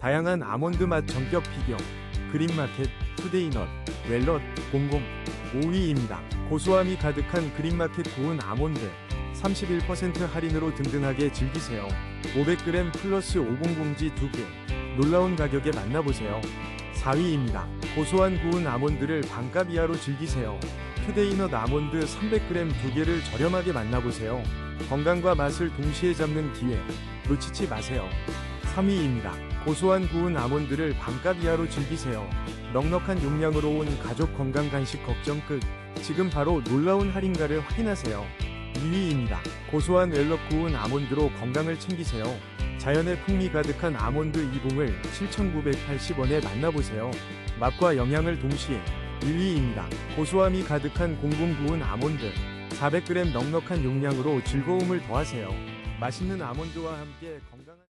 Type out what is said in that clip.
다양한 아몬드 맛 전격 비교 그린마켓 투데이넛 웰럿 00 5위입니다. 고소함이 가득한 그린마켓 구운 아몬드 31% 할인으로 든든하게 즐기세요. 500g 플러스 50봉지 2개 놀라운 가격에 만나보세요. 4위입니다. 고소한 구운 아몬드를 반값 이하로 즐기세요. 투데이넛 아몬드 300g 2개를 저렴하게 만나보세요. 건강과 맛을 동시에 잡는 기회 놓치지 마세요. 3위입니다. 고소한 구운 아몬드를 반값 이하로 즐기세요. 넉넉한 용량으로 온 가족 건강 간식 걱정 끝. 지금 바로 놀라운 할인가를 확인하세요. 2위입니다. 고소한 웰럭 구운 아몬드로 건강을 챙기세요. 자연의 풍미 가득한 아몬드 2봉을 7,980원에 만나보세요. 맛과 영양을 동시에 1위입니다. 고소함이 가득한 공공 구운 아몬드 400g 넉넉한 용량으로 즐거움을 더하세요. 맛있는 아몬드와 함께 건강한